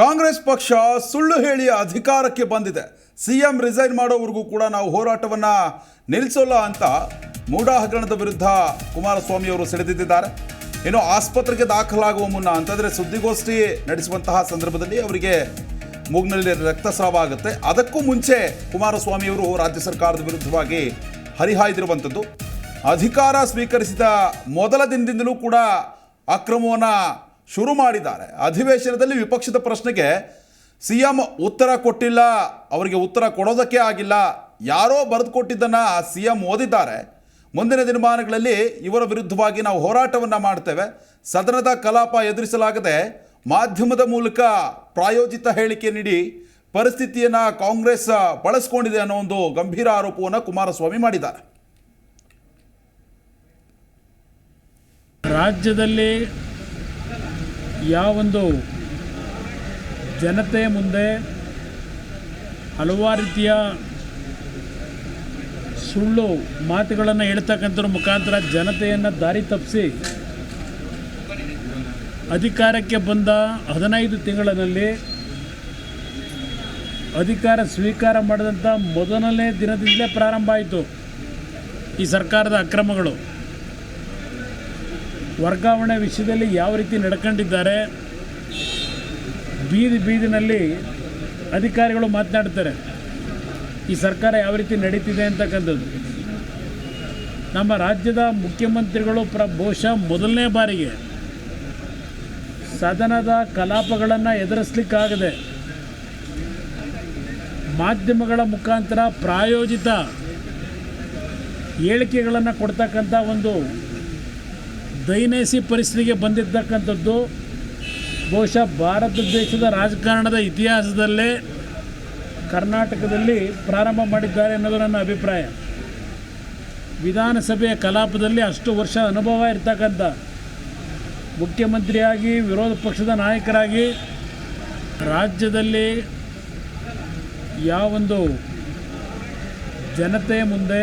ಕಾಂಗ್ರೆಸ್ ಪಕ್ಷ ಸುಳ್ಳು ಹೇಳಿ ಅಧಿಕಾರಕ್ಕೆ ಬಂದಿದೆ. ಸಿಎಂ ರಿಸೈನ್ ಮಾಡೋವರೆಗೂ ಕೂಡ ನಾವು ಹೋರಾಟವನ್ನ ನಿಲ್ಲಿಸೋಲ್ಲ ಅಂತ ಮೂಡಾ ಹಗರಣದ ವಿರುದ್ಧ ಕುಮಾರಸ್ವಾಮಿ ಅವರು ಸೆಳೆದಿದ್ದಾರೆ. ಇನ್ನು ಆಸ್ಪತ್ರೆಗೆ ದಾಖಲಾಗುವ ಮುನ್ನ ಅಂತಂದ್ರೆ ಸುದ್ದಿಗೋಷ್ಠಿ ನಡೆಸುವಂತಹ ಸಂದರ್ಭದಲ್ಲಿ ಅವರಿಗೆ ಮೂಗ್ನಲ್ಲಿ ರಕ್ತಸ್ರಾವ ಆಗುತ್ತೆ. ಅದಕ್ಕೂ ಮುಂಚೆ ಕುಮಾರಸ್ವಾಮಿ ಅವರು ರಾಜ್ಯ ಸರ್ಕಾರದ ವಿರುದ್ಧವಾಗಿ ಹರಿಹಾಯ್ದಿರುವಂಥದ್ದು. ಅಧಿಕಾರ ಸ್ವೀಕರಿಸಿದ ಮೊದಲ ದಿನದಿಂದಲೂ ಕೂಡ ಅಕ್ರಮವನ್ನು ಶುರು ಮಾಡಿದ್ದಾರೆ. ಅಧಿವೇಶನದಲ್ಲಿ ವಿಪಕ್ಷದ ಪ್ರಶ್ನೆಗೆ ಸಿ ಎಂ ಉತ್ತರ ಕೊಟ್ಟಿಲ್ಲ, ಅವರಿಗೆ ಉತ್ತರ ಕೊಡೋದಕ್ಕೆ ಆಗಿಲ್ಲ, ಯಾರೋ ಬರೆದು ಕೊಟ್ಟಿದ್ದನ್ನು ಸಿ ಎಂ ಓದಿದ್ದಾರೆ. ಮುಂದಿನ ದಿನಮಾನಗಳಲ್ಲಿ ಇವರ ವಿರುದ್ಧವಾಗಿ ನಾವು ಹೋರಾಟವನ್ನು ಮಾಡ್ತೇವೆ. ಸದನದ ಕಲಾಪ ಎದುರಿಸಲಾಗದೆ ಮಾಧ್ಯಮದ ಮೂಲಕ ಪ್ರಾಯೋಜಿತ ಹೇಳಿಕೆ ನೀಡಿ ಪರಿಸ್ಥಿತಿಯನ್ನು ಕಾಂಗ್ರೆಸ್ ಬಳಸ್ಕೊಂಡಿದೆ ಅನ್ನೋ ಒಂದು ಗಂಭೀರ ಆರೋಪವನ್ನು ಕುಮಾರಸ್ವಾಮಿ ಮಾಡಿದ್ದಾರೆ. ರಾಜ್ಯದಲ್ಲಿ ಯಾವೊಂದು ಜನತೆಯ ಮುಂದೆ ಹಲವಾರು ರೀತಿಯ ಸುಳ್ಳು ಮಾತುಗಳನ್ನು ಹೇಳ್ತಕ್ಕಂಥವ್ರ ಮುಖಾಂತರ ಜನತೆಯನ್ನು ದಾರಿ ತಪ್ಪಿಸಿ ಅಧಿಕಾರಕ್ಕೆ ಬಂದ ಹದಿನೈದು ತಿಂಗಳಲ್ಲಿ ಅಧಿಕಾರ ಸ್ವೀಕಾರ ಮಾಡಿದಂಥ ಮೊದಲನೇ ದಿನದಿಂದಲೇ ಪ್ರಾರಂಭ ಆಯಿತು ಈ ಸರ್ಕಾರದ ಅಕ್ರಮಗಳು. ವರ್ಗಾವಣೆ ವಿಷಯದಲ್ಲಿ ಯಾವ ರೀತಿ ನಡ್ಕೊಂಡಿದ್ದಾರೆ? ಬೀದಿ ಬೀದಿನಲ್ಲಿ ಅಧಿಕಾರಿಗಳು ಮಾತನಾಡ್ತಾರೆ ಈ ಸರ್ಕಾರ ಯಾವ ರೀತಿ ನಡೀತಿದೆ ಅಂತಕ್ಕಂಥದ್ದು. ನಮ್ಮ ರಾಜ್ಯದ ಮುಖ್ಯಮಂತ್ರಿಗಳು ಪ್ರ ಬಹುಶಃ ಮೊದಲನೇ ಬಾರಿಗೆ ಸದನದ ಕಲಾಪಗಳನ್ನು ಎದುರಿಸ್ಲಿಕ್ಕಾಗದೆ ಮಾಧ್ಯಮಗಳ ಮುಖಾಂತರ ಪ್ರಾಯೋಜಿತ ಹೇಳಿಕೆಗಳನ್ನು ಕೊಡ್ತಕ್ಕಂಥ ಒಂದು ದೈನೇಸಿ ಪರಿಸ್ಥಿತಿಗೆ ಬಂದಿರ್ತಕ್ಕಂಥದ್ದು, ಬಹುಶಃ ಭಾರತ ದೇಶದ ರಾಜಕಾರಣದ ಇತಿಹಾಸದಲ್ಲೇ ಕರ್ನಾಟಕದಲ್ಲಿ ಪ್ರಾರಂಭ ಮಾಡಿದ್ದಾರೆ ಅನ್ನೋದು ನನ್ನ ಅಭಿಪ್ರಾಯ. ವಿಧಾನಸಭೆಯ ಕಲಾಪದಲ್ಲಿ ಅಷ್ಟು ವರ್ಷ ಅನುಭವ ಇರ್ತಕ್ಕಂಥ ಮುಖ್ಯಮಂತ್ರಿಯಾಗಿ, ವಿರೋಧ ಪಕ್ಷದ ನಾಯಕರಾಗಿ ರಾಜ್ಯದಲ್ಲಿ ಯಾವೊಂದು ಜನತೆಯ ಮುಂದೆ